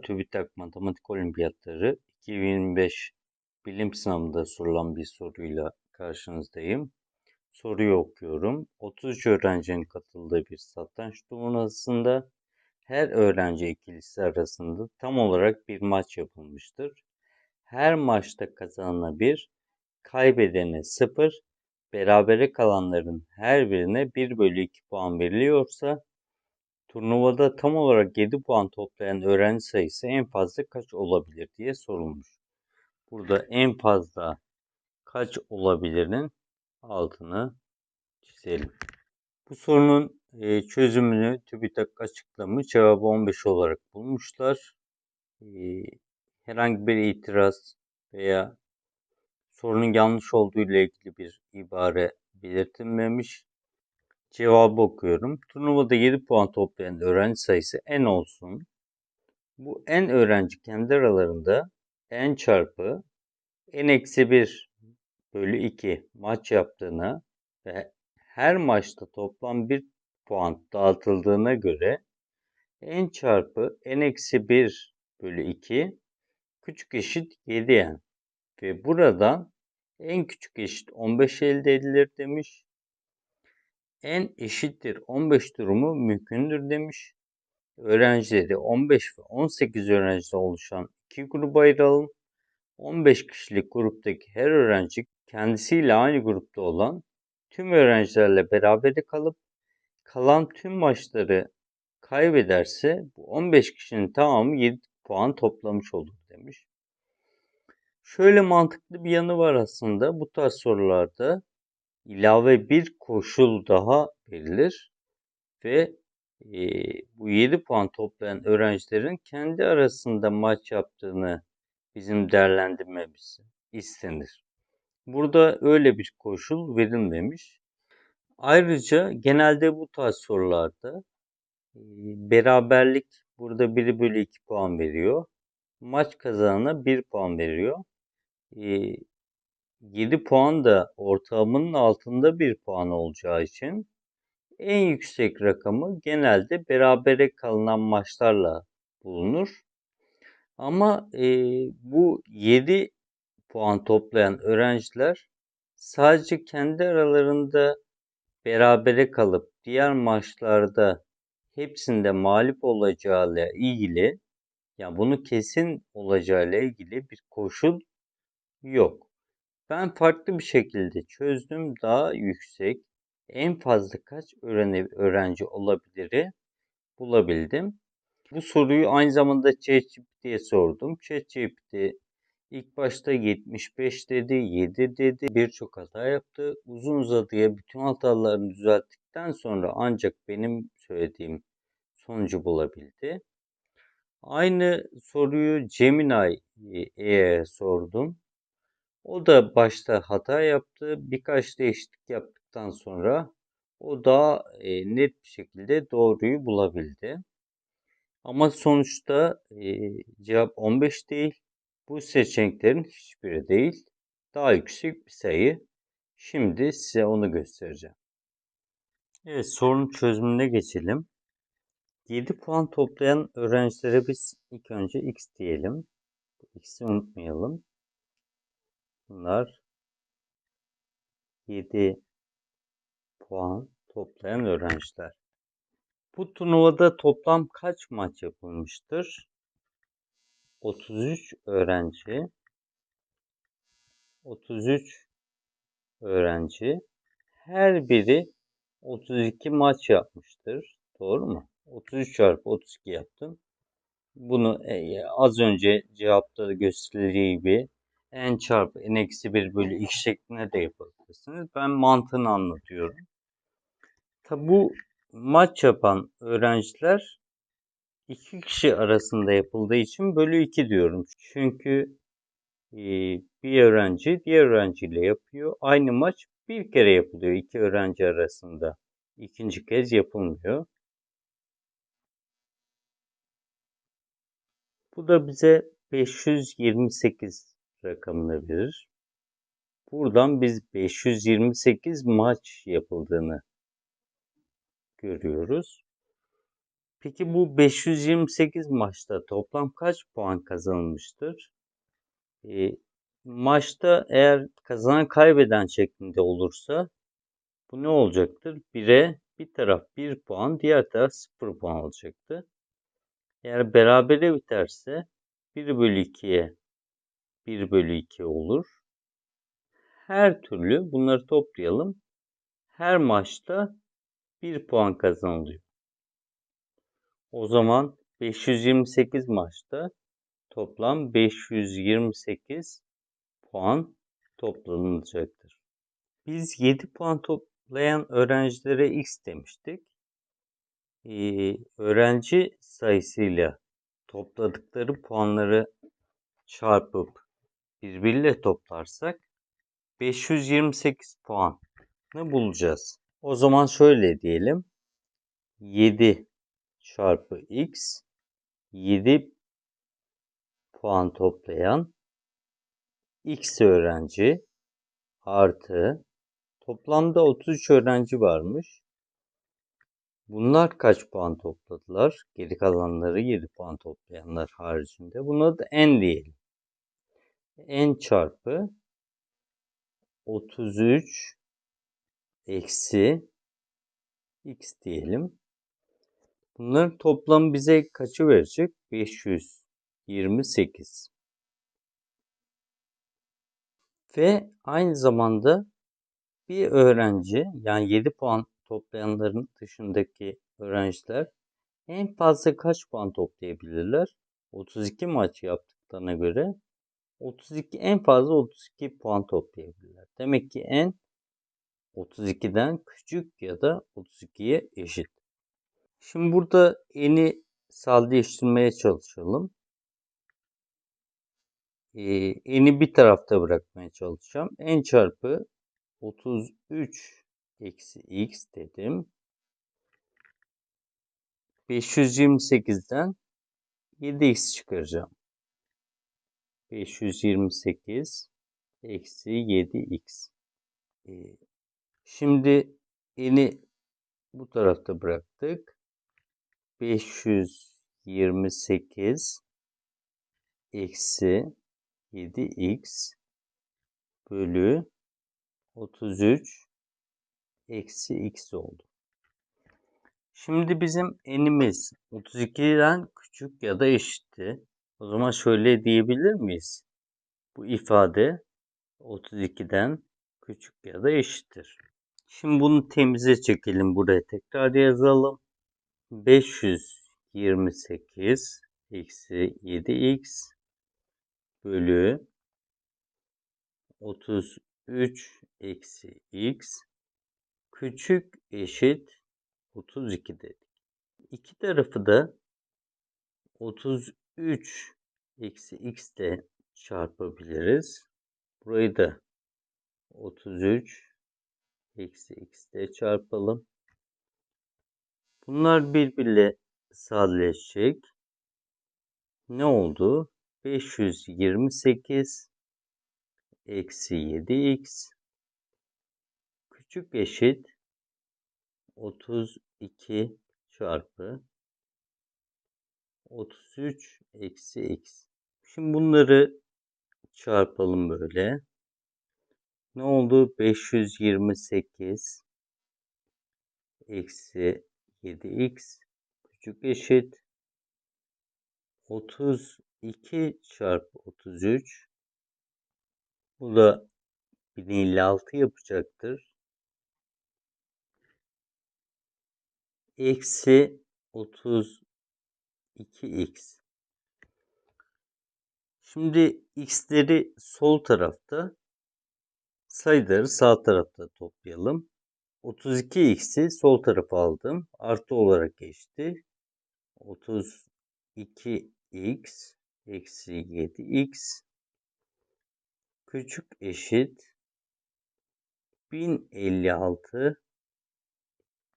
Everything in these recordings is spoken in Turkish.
TÜBİTAK Matematik Olimpiyatları 2025 bilim sınavında sorulan bir soruyla karşınızdayım. Soruyu okuyorum. 33 öğrencinin katıldığı bir satranç turnuvasında her öğrenci ikilisi arasında tam olarak bir maç yapılmıştır. Her maçta kazanana 1, kaybedene 0, berabere kalanların her birine 1 bölü 2 puan veriliyorsa Turnuvada tam olarak 7 puan toplayan öğrenci sayısı en fazla kaç olabilir diye sorulmuş. Burada en fazla kaç olabilirin altını çizelim. Bu sorunun e, çözümünü TÜBİTAK açıklamış. Cevabı 15 olarak bulmuşlar. E, herhangi bir itiraz veya sorunun yanlış olduğu ile ilgili bir ibare belirtilmemiş. Cevabı okuyorum. Turnuvada 7 puan toplayan öğrenci sayısı n olsun. Bu n öğrenci kendi aralarında n çarpı n eksi 1 bölü 2 maç yaptığını ve her maçta toplam 1 puan dağıtıldığına göre n çarpı n eksi 1 bölü 2 küçük eşit 7n ve buradan en küçük eşit 15 elde edilir demiş n eşittir 15 durumu mümkündür demiş. Öğrencileri 15 ve 18 öğrenciden oluşan iki gruba ayıralım. 15 kişilik gruptaki her öğrenci kendisiyle aynı grupta olan tüm öğrencilerle beraber kalıp kalan tüm maçları kaybederse bu 15 kişinin tamamı 7 puan toplamış olur demiş. Şöyle mantıklı bir yanı var aslında bu tarz sorularda ilave bir koşul daha verilir ve e, bu 7 puan toplayan öğrencilerin kendi arasında maç yaptığını bizim değerlendirmemiz istenir. Burada öyle bir koşul verilmemiş. Ayrıca genelde bu tarz sorularda e, beraberlik burada 1 bölü 2 puan veriyor. Maç kazanana 1 puan veriyor. E, 7 puan da ortalamanın altında bir puan olacağı için en yüksek rakamı genelde berabere kalınan maçlarla bulunur. Ama e, bu 7 puan toplayan öğrenciler sadece kendi aralarında berabere kalıp diğer maçlarda hepsinde mağlup olacağıyla ilgili yani bunu kesin olacağıyla ilgili bir koşul yok. Ben farklı bir şekilde çözdüm. Daha yüksek, en fazla kaç öğrenci olabiliri bulabildim. Bu soruyu aynı zamanda ChatGPT'ye sordum. ChatGPT ilk başta 75 dedi, 7 dedi, birçok hata yaptı. Uzun uzadıya bütün hatalarını düzelttikten sonra ancak benim söylediğim sonucu bulabildi. Aynı soruyu Gemini'ye sordum. O da başta hata yaptı. Birkaç değişiklik yaptıktan sonra o daha e, net bir şekilde doğruyu bulabildi. Ama sonuçta e, cevap 15 değil. Bu seçeneklerin hiçbiri değil. Daha yüksek bir sayı. Şimdi size onu göstereceğim. Evet sorun çözümüne geçelim. 7 puan toplayan öğrencilere biz ilk önce x diyelim. X'i unutmayalım. Bunlar 7 puan toplayan öğrenciler. Bu turnuvada toplam kaç maç yapılmıştır? 33 öğrenci 33 öğrenci her biri 32 maç yapmıştır. Doğru mu? 33 çarpı 32 yaptım. Bunu e, az önce cevapta gösterildiği gibi n çarpı n eksi 1 bölü x şeklinde de yapabilirsiniz. Ben mantığını anlatıyorum. Tabi bu maç yapan öğrenciler iki kişi arasında yapıldığı için bölü 2 diyorum. Çünkü e, bir öğrenci diğer öğrenciyle yapıyor. Aynı maç bir kere yapılıyor iki öğrenci arasında. İkinci kez yapılmıyor. Bu da bize 528 rakamını verir. Buradan biz 528 maç yapıldığını görüyoruz. Peki bu 528 maçta toplam kaç puan kazanılmıştır? E, maçta eğer kazanan kaybeden şeklinde olursa bu ne olacaktır? 1'e bir taraf 1 puan, diğer taraf 0 puan alacaktı. Eğer berabere biterse 1 bölü 2'ye 1 bölü 2 olur. Her türlü bunları toplayalım. Her maçta 1 puan kazanılıyor. O zaman 528 maçta toplam 528 puan toplanılacaktır. Biz 7 puan toplayan öğrencilere x demiştik. Ee, öğrenci sayısıyla topladıkları puanları çarpıp birbiriyle toplarsak 528 puanı bulacağız. O zaman şöyle diyelim. 7 çarpı x 7 puan toplayan x öğrenci artı toplamda 33 öğrenci varmış. Bunlar kaç puan topladılar? Geri kalanları 7 puan toplayanlar haricinde. Buna da n diyelim. N çarpı 33 eksi x diyelim. Bunların toplamı bize kaçı verecek? 528. Ve aynı zamanda bir öğrenci yani 7 puan toplayanların dışındaki öğrenciler en fazla kaç puan toplayabilirler? 32 maç yaptıklarına göre 32 en fazla 32 puan toplayabilirler. Demek ki en 32'den küçük ya da 32'ye eşit. Şimdi burada eni sadeleştirmeye çalışalım. Ee, eni bir tarafta bırakmaya çalışacağım. n çarpı 33 eksi x dedim. 528'den 7x çıkaracağım. 528 eksi 7x. Ee, şimdi eni bu tarafta bıraktık. 528 eksi 7x bölü 33 eksi x oldu. Şimdi bizim enimiz 32'den küçük ya da eşitti. O zaman şöyle diyebilir miyiz? Bu ifade 32'den küçük ya da eşittir. Şimdi bunu temize çekelim. Buraya tekrar yazalım. 528 eksi 7x bölü 33 eksi x küçük eşit 32 dedik. İki tarafı da 33 eksi x de çarpabiliriz. Burayı da 33 eksi x de çarpalım. Bunlar birbiriyle sadeleşecek. Ne oldu? 528 eksi 7x küçük eşit 32 çarpı 33 eksi x. Şimdi bunları çarpalım böyle. Ne oldu? 528 eksi 7x küçük eşit 32 çarpı 33 bu da 1056 yapacaktır. Eksi 32x. Şimdi x'leri sol tarafta sayıları sağ tarafta toplayalım. 32x'i sol tarafa aldım. Artı olarak geçti. 32x eksi 7x küçük eşit 1056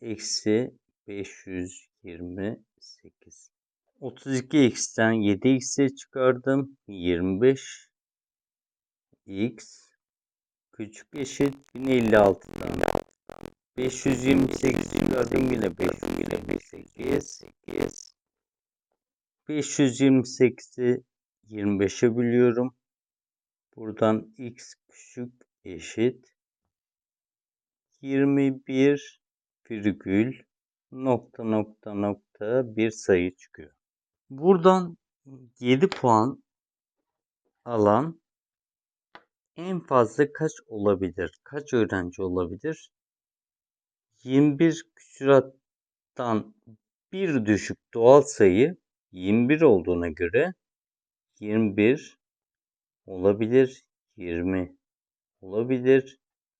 eksi 528. 32x'ten 7x'i çıkardım. 25 x küçük eşit 1056'dan 528 çıkardım yine 528. 528'i 25'e bölüyorum. Buradan x küçük eşit 21 virgül nokta nokta nokta bir sayı çıkıyor. Buradan 7 puan alan en fazla kaç olabilir? Kaç öğrenci olabilir? 21 küsurattan bir düşük doğal sayı 21 olduğuna göre 21 olabilir, 20 olabilir,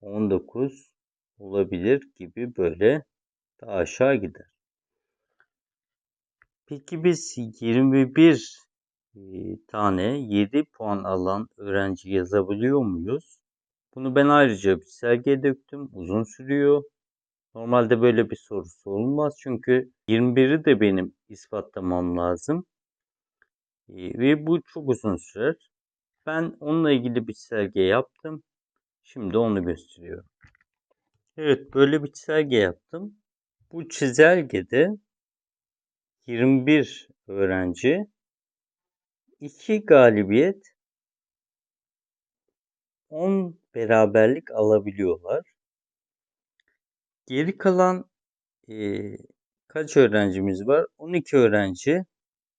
19 olabilir gibi böyle daha aşağı gider. Peki biz 21 e, tane 7 puan alan öğrenci yazabiliyor muyuz? Bunu ben ayrıca bir sergiye döktüm. Uzun sürüyor. Normalde böyle bir soru sorulmaz. Çünkü 21'i de benim ispatlamam lazım. E, ve bu çok uzun sürer. Ben onunla ilgili bir sergi yaptım. Şimdi onu gösteriyorum. Evet böyle bir çizelge yaptım. Bu çizelgede 21 öğrenci 2 galibiyet 10 beraberlik alabiliyorlar. Geri kalan e, kaç öğrencimiz var? 12 öğrenci.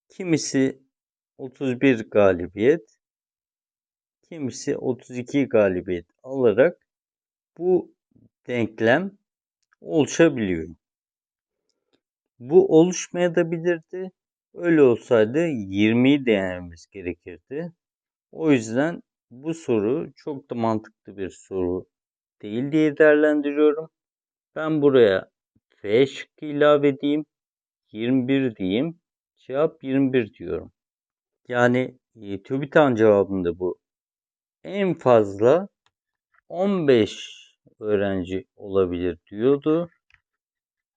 Kimisi 31 galibiyet, kimisi 32 galibiyet alarak bu denklem oluşabiliyor. Bu oluşmayabilirdi. Öyle olsaydı 20'yi denememiz gerekirdi. O yüzden bu soru çok da mantıklı bir soru değil diye değerlendiriyorum. Ben buraya F şıkkı ilave edeyim. 21 diyeyim. Cevap 21 diyorum. Yani e, TÜBİTAK cevabında bu. En fazla 15 öğrenci olabilir diyordu.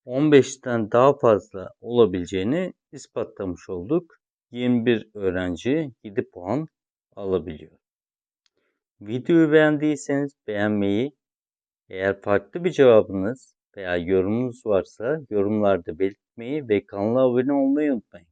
15'ten daha fazla olabileceğini ispatlamış olduk. 21 öğrenci 7 puan alabiliyor. Videoyu beğendiyseniz beğenmeyi, eğer farklı bir cevabınız veya yorumunuz varsa yorumlarda belirtmeyi ve kanala abone olmayı unutmayın.